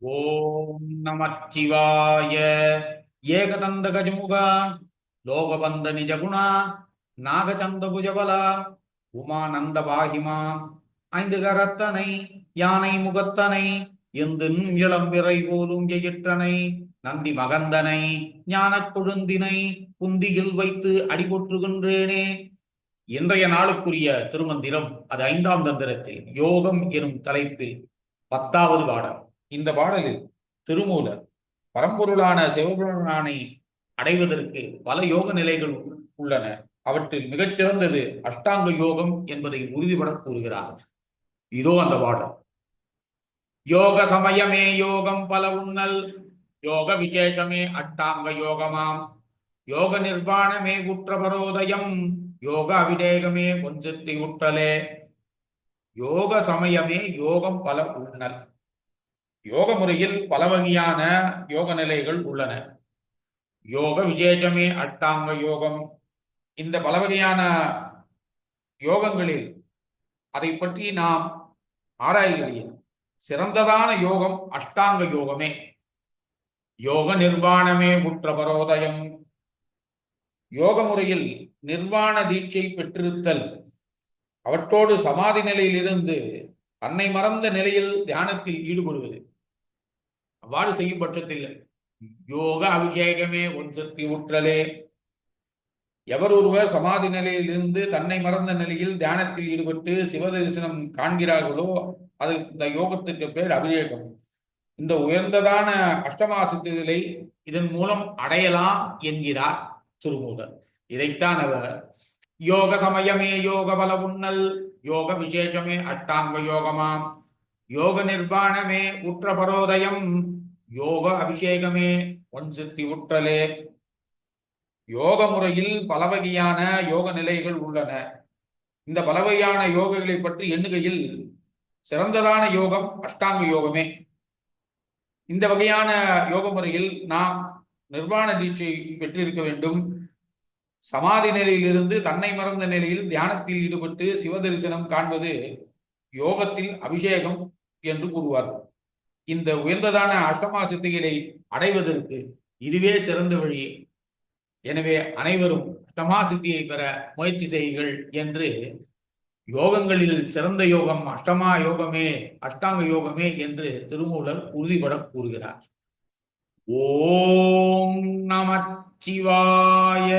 ஓம் நமச்சிவாய. ஏகதந்த கஜமுக லோகபந்த நிஜகுணா நாகச்சந்த புஜபலா உமானந்த பாகிமா ஐந்து கரத்தனை யானை முகத்தனை எந்தின் இளம்பிறை போலும் எயிற்றனை நந்தி மகந்தனை ஞானக் கொழுந்தினை குந்தியில் வைத்து அடிபொற்றுகின்றேனே. இன்றைய நாளுக்குரிய திருமந்திரம் அது ஐந்தாம் தந்திரத்தில் யோகம் எனும் தலைப்பில் பத்தாவது பாடல். இந்த பாடலில் திருமூலர் பரம்பொருளான சிவபெருமானை அடைவதற்கு பல யோக நிலைகள் உள்ளன. அவற்றில் மிகச்சிறந்தது அஷ்டாங்க யோகம் என்பதை உறுதிபட கூறுகிறார். இதோ அந்த பாடல். யோக சமயமே யோகம் பல உண்ணல். யோக விசேஷமே அஷ்டாங்க யோகமாம். யோக நிர்வாணமே குற்றபரோதயம் யோக அபிடேகமே கொஞ்சத்தை உற்றலே. யோக சமயமே யோகம் பல உண்ணல். யோக முறையில் பல வகையான யோக நிலைகள் உள்ளன. யோக விசேஷமே அட்டாங்க யோகம். இந்த பல வகையான யோகங்களில் அதை பற்றி நாம் ஆராய்கிறேன் சிறந்ததான யோகம் அஷ்டாங்க யோகமே. யோக நிர்வாணமே குற்றபரோதயம் யோக முறையில் நிர்வாண தீட்சை பெற்றிருத்தல். அவற்றோடு சமாதி நிலையிலிருந்து தன்னை மறந்த நிலையில் தியானத்தில் ஈடுபடுவது. அவ்வாறு செய்யும் பட்சத்தில் யோக அபிஷேகமே உன் சக்தி உற்றலே எவர் ஒருவர் சமாதி நிலையிலிருந்து தன்னை மறந்த நிலையில் தியானத்தில் ஈடுபட்டு சிவதரிசனம் காண்கிறார்களோ அது இந்த யோகத்துக்கு பேர் அபிஷேகம். இந்த உயர்ந்ததான அஷ்டமாசித்திகளை இதன் மூலம் அடையலாம் என்கிறார் திருமூலர். இதைத்தான் அவர் யோக சமயமே யோக பல உண்ணல் யோக விசேஷமே அட்டாங்க யோகமாம். யோக நிர்வாணமே உற்ற பரோதயம் யோக அபிஷேகமே ஒன் சித்தி உற்றலே. யோக முறையில் பல வகையான யோக நிலைகள் உள்ளன. இந்த பல வகையான யோகங்களை பற்றி எண்ணுகையில் சிறந்ததான யோகம் அஷ்டாங்க யோகமே. இந்த வகையான யோக முறையில் நாம் நிர்வாண தீட்சை பெற்றிருக்க வேண்டும். சமாதி நிலையிலிருந்து தன்னை மறந்த நிலையில் தியானத்தில் ஈடுபட்டு சிவதரிசனம் காண்பது யோகத்தில் அபிஷேகம் என்று கூறுவார்கள். இந்த உயர்ந்ததான அஷ்டமா சித்திகளை அடைவதற்கு இதுவே சிறந்த வழி. எனவே அனைவரும் அஷ்டமா சித்தியை பெற முயற்சி செய்யுங்கள் என்று யோகங்களில் சிறந்த யோகம் அஷ்டமா யோகமே அஷ்டாங்க யோகமே என்று திருமூலர் உறுதிபட கூறுகிறார். ஓம் நமச்சிவாய.